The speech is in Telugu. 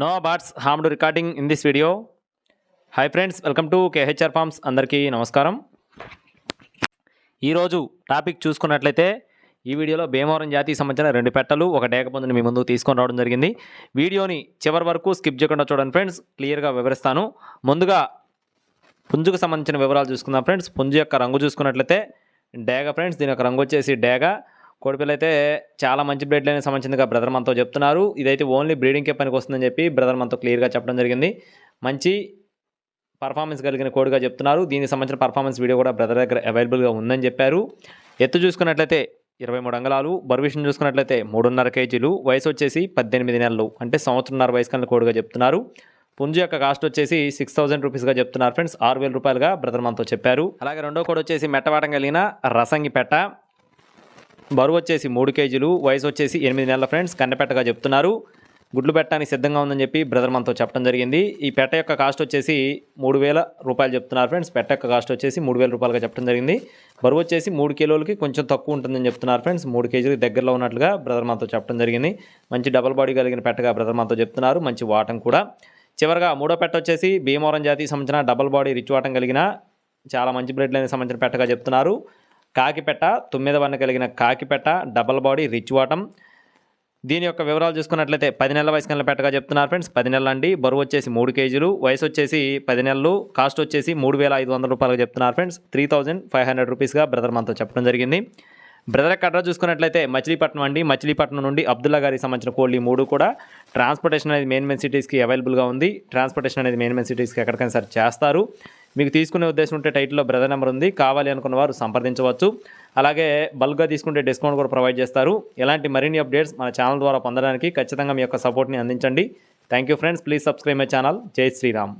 No bots harmed recording in this video hi friends welcome to KHR farms అందరికీ నమస్కారం. ఈరోజు టాపిక్ చూసుకున్నట్లయితే ఈ వీడియోలో భీమవరం జాతికి సంబంధించిన రెండు పెట్టలు ఒక డేకపందుని మీ ముందు తీసుకొని రావడం జరిగింది. వీడియోని చివరి వరకు స్కిప్ చేయకుండా చూడండి ఫ్రెండ్స్ క్లియర్గా వివరిస్తాను. ముందుగా పుంజుకు సంబంధించిన వివరాలు చూసుకుందాం ఫ్రెండ్స్ పుంజు యొక్క రంగు చూసుకున్నట్లయితే డేగ ఫ్రెండ్స్ దీని యొక్క రంగు వచ్చేసి డేగ. కోడిపిల్ల అయితే చాలా మంచి బ్రీడ్ లైన్ సంబంధించిందిగా బ్రదర్ మనతో చెప్తున్నారు. ఇదైతే ఓన్లీ బ్రీడింగ్కే పనికి వస్తుందని చెప్పి బ్రదర్ మనతో క్లియర్గా చెప్పడం జరిగింది. మంచి పర్ఫార్మెన్స్ కలిగిన కోడిగా చెప్తున్నారు. దీనికి సంబంధించిన పర్ఫార్మెన్స్ వీడియో కూడా బ్రదర్ దగ్గర అవైలబుల్గా ఉందని చెప్పారు. ఎత్తు చూసుకున్నట్లయితే ఇరవై మూడు అంగళాలు బరువిషన్ చూసుకున్నట్లయితే మూడున్నర కేజీలు వయసు వచ్చేసి పద్దెనిమిది నెలలు అంటే సంవత్సరంన్నర వయసు కన్నా కోడిగా చెప్తున్నారు. పుంజు యొక్క కాస్ట్ వచ్చేసి సిక్స్ థౌసండ్ రూపీస్గా చెప్తున్నారు ఫ్రెండ్స్. ఆరు వేల రూపాయలుగా బ్రదర్ మనతో చెప్పారు. అలాగే రెండో కోడి వచ్చేసి మెట్టవాటం కలిగిన రసంగి పెట్ట. బరువు వచ్చేసి మూడు కేజీలు వయసు వచ్చేసి ఎనిమిది నెలల ఫ్రెండ్స్ కన్నపెట్టగా చెప్తున్నారు. గుడ్లు పెట్టడానికి సిద్ధంగా ఉందని చెప్పి బ్రదర్ మనతో చెప్పడం జరిగింది. ఈ పెట్ట యొక్క కాస్ట్ వచ్చేసి మూడు వేల రూపాయలు చెప్తున్నారు ఫ్రెండ్స్. పెట్ట యొక్క కాస్ట్ వచ్చేసి మూడు వేల రూపాయలుగా చెప్పడం జరిగింది. బరువు వచ్చేసి మూడు కిలోలకి కొంచెం తక్కువ ఉంటుందని చెప్తున్నారు ఫ్రెండ్స్. మూడు కేజీలకి దగ్గరలో ఉన్నట్లుగా బ్రదర్ మనతో చెప్పడం జరిగింది. మంచి డబల్ బాడీ కలిగిన పెట్టగా బ్రదర్ మనతో చెప్తున్నారు. మంచి వాటం కూడా. చివరగా మూడో పెట్ట వచ్చేసి భీమవరం జాతికి సంబంధించిన డబల్ బాడీ రిచ్ వాటం కలిగిన చాలా మంచి బ్రెడ్లకి లైన్ సంబంధించిన పెట్టగా చెప్తున్నారు. కాకిపెట్ట తొమ్మిది వన్న కలిగిన కాకిపెట్ట డబల్ బాడీ రిచ్ వాటం. దీని యొక్క వివరాలు చూసుకున్నట్లయితే పది నెలల వయసు కలిగిన పెట్టగా చెప్తున్నారు ఫ్రెండ్స్. పది నెలలు అండి. బరువు వచ్చేసి మూడు కేజీలు. వయసు వచ్చేసి పది నెలలు. కాస్ట్ వచ్చేసి మూడు వేల ఐదు వందల రూపాయలు చెప్తున్నారు friends. Three thousand five hundred రూపీస్గా brother మనతో చెప్పడం జరిగింది. బ్రదర్ యొక్క అడ్రస్ చూసుకున్నట్లయితే మచిలీపట్నం అండి. మచిలీపట్నం నుండి అబ్దుల్లా గారికి సంబంధించిన కోళ్ళు మూడు కూడా. ట్రాన్స్పోర్టేషన్ అనేది మెయిన్ మెయిన్ సిటీస్కి అవైలబుల్గా ఉంది. ట్రాన్స్పోర్టేషన్ అనేది మెయిన్ మెయిన్ సిటీస్కి ఎక్కడికైనా సరే చేస్తారు. మీకు తీసుకునే ఉద్దేశం ఉంటే టైటిల్లో బ్రదర్ నెంబర్ ఉంది. కావాలి అనుకున్న వారు సంప్రదించవచ్చు. అలాగే బల్క్గా తీసుకుంటే డిస్కౌంట్ కూడా ప్రొవైడ్ చేస్తారు. ఇలాంటి మరిన్ని అప్డేట్స్ మన ఛానల్ ద్వారా పొందడానికి ఖచ్చితంగా మీ యొక్క సపోర్ట్ని అందించండి. Thank you friends. Please subscribe my channel. జై శ్రీరామ్.